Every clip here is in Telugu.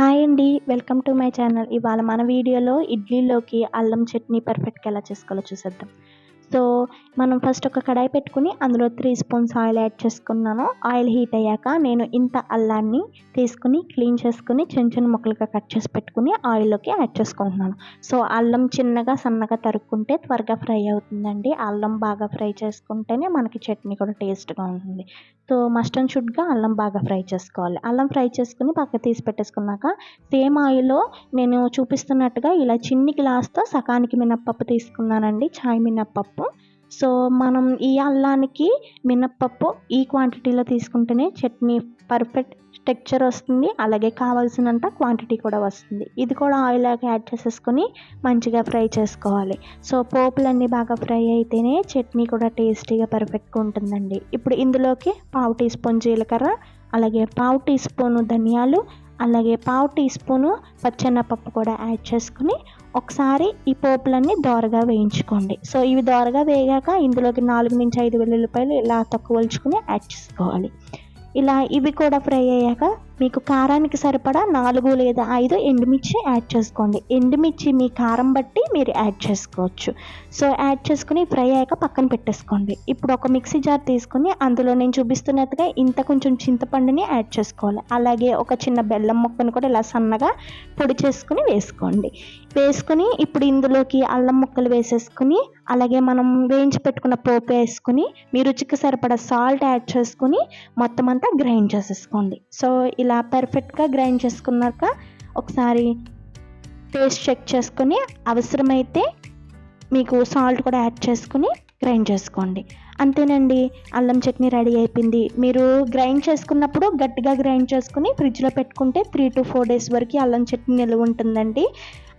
హాయ్ అండి వెల్కమ్ టు మై ఛానల్. ఇవాళ మన వీడియోలో ఇడ్లీలోకి అల్లం చట్నీ పర్ఫెక్ట్గా ఎలా చేసుకోవాలో చూసేద్దాం. సో మనం ఫస్ట్ ఒక కడాయి పెట్టుకుని అందులో త్రీ స్పూన్స్ ఆయిల్ యాడ్ చేసుకున్నాను. ఆయిల్ హీట్ అయ్యాక నేను ఇంత అల్లాన్ని తీసుకుని క్లీన్ చేసుకుని చిన్న చిన్న ముక్కలుగా కట్ చేసి పెట్టుకుని ఆయిల్లోకి యాడ్ చేసుకుంటున్నాను. సో అల్లం చిన్నగా సన్నగా తరుక్కుంటే త్వరగా ఫ్రై అవుతుందండి. అల్లం బాగా ఫ్రై చేసుకుంటేనే మనకి చట్నీ కూడా టేస్ట్గా ఉంటుంది. సో మస్ట్ అండ్ షుడ్గా అల్లం బాగా ఫ్రై చేసుకోవాలి. అల్లం ఫ్రై చేసుకుని పక్క తీసి పెట్టేసుకున్నాక సేమ్ ఆయిల్లో నేను చూపిస్తున్నట్టుగా ఇలా చిన్ని గ్లాస్తో సకానికి మినప్పప్పు తీసుకున్నానండి. చాయ్ మినప్పప్పు. సో మనం ఈ అల్లానికి మినప్పప్పు ఈ క్వాంటిటీలో తీసుకుంటేనే చట్నీ పర్ఫెక్ట్ టెక్చర్ వస్తుంది. అలాగే కావాల్సినంత క్వాంటిటీ కూడా వస్తుంది. ఇది కూడా ఆయిల్ యాడ్ చేసేసుకొని మంచిగా ఫ్రై చేసుకోవాలి. సో పోపులన్నీ బాగా ఫ్రై అయితేనే చట్నీ కూడా టేస్టీగా పర్ఫెక్ట్గా ఉంటుందండి. ఇప్పుడు ఇందులోకి పావు టీ స్పూన్ జీలకర్ర అలాగే పావు టీ స్పూను ధనియాలు అలాగే పావు టీ స్పూను పచ్చెన్నపప్పు కూడా యాడ్ చేసుకుని ఒకసారి ఈ పోపులన్నీ దోరగా వేయించుకోండి. సో ఇవి దోరగా వేగాక ఇందులోకి నాలుగు నుంచి ఐదు వెల్లుల్లిపాయలు ఇలా తక్కువల్చుకుని యాడ్ చేసుకోవాలి. ఇలా ఇవి కూడా ఫ్రై అయ్యాక మీకు కారానికి సరిపడా నాలుగు లేదా ఐదు ఎండుమిర్చి యాడ్ చేసుకోండి. ఎండుమిర్చి మీ కారం బట్టి మీరు యాడ్ చేసుకోవచ్చు. సో యాడ్ చేసుకుని ఫ్రై అయ్యాక పక్కన పెట్టేసుకోండి. ఇప్పుడు ఒక మిక్సీ జార్ తీసుకుని అందులో నేను చూపిస్తున్నట్టుగా ఇంత కొంచెం చింతపండుని యాడ్ చేసుకోవాలి. అలాగే ఒక చిన్న బెల్లం ముక్కను కూడా ఇలా సన్నగా పొడి చేసుకుని వేసుకోండి. వేసుకుని ఇప్పుడు ఇందులోకి అల్లం ముక్కలు వేసేసుకుని అలాగే మనం వేయించి పెట్టుకున్న పోపు వేసుకుని మీ రుచికి సరిపడా సాల్ట్ యాడ్ చేసుకుని మొత్తం అంతా గ్రైండ్ చేసేసుకోండి. సో ఇలా పర్ఫెక్ట్గా గ్రైండ్ చేసుకున్నాక ఒకసారి టేస్ట్ చెక్ చేసుకుని అవసరమైతే మీకు సాల్ట్ కూడా యాడ్ చేసుకుని గ్రైండ్ చేసుకోండి. అంతేనండి అల్లం చట్నీ రెడీ అయిపోయింది. మీరు గ్రైండ్ చేసుకున్నప్పుడు గట్టిగా గ్రైండ్ చేసుకుని ఫ్రిడ్జ్లో పెట్టుకుంటే త్రీ టు ఫోర్ డేస్ వరకు అల్లం చట్నీ నిల్వ ఉంటుందండి.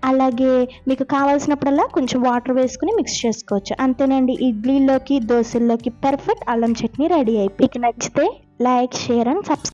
అలాగే మీకు కావాల్సినప్పుడల్లా కొంచెం వాటర్ వేసుకుని మిక్స్ చేసుకోవచ్చు. అంతేనండి ఇడ్లీలోకి దోశల్లోకి పర్ఫెక్ట్ అల్లం చట్నీ రెడీ అయిపోయి మీకు నచ్చితే లైక్ షేర్ అండ్ సబ్స్క్రైబ్